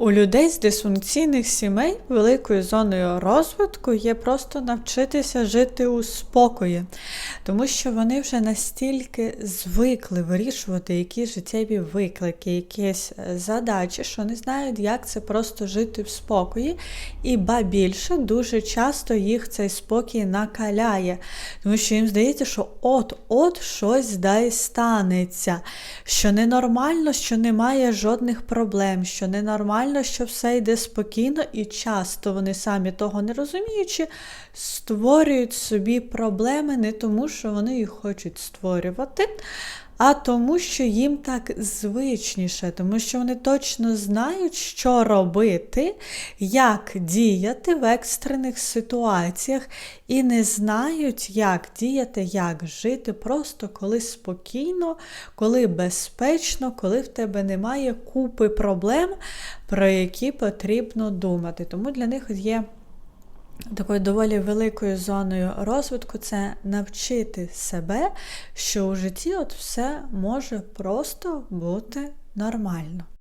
У людей з дисфункційних сімей великою зоною розвитку є просто навчитися жити у спокої, тому що вони вже настільки звикли вирішувати якісь життєві виклики, якісь е, задачі, що не знають, як це просто жити в спокої. І ба більше дуже часто їх цей спокій накаляє, тому що їм здається, що от-от щось дай станеться, що ненормально, що немає жодних проблем, що ненормально, що все йде спокійно, і часто вони самі того не розуміючи, створюють собі проблеми не тому, що вони їх хочуть створювати. А тому, що їм так звичніше, тому що вони точно знають, що робити, як діяти в екстрених ситуаціях, і не знають, як діяти, як жити, просто коли спокійно, коли безпечно, коли в тебе немає купи проблем, про які потрібно думати. Тому для них є. Такою доволі великою зоною розвитку це навчити себе, що у житті от все може просто бути нормально.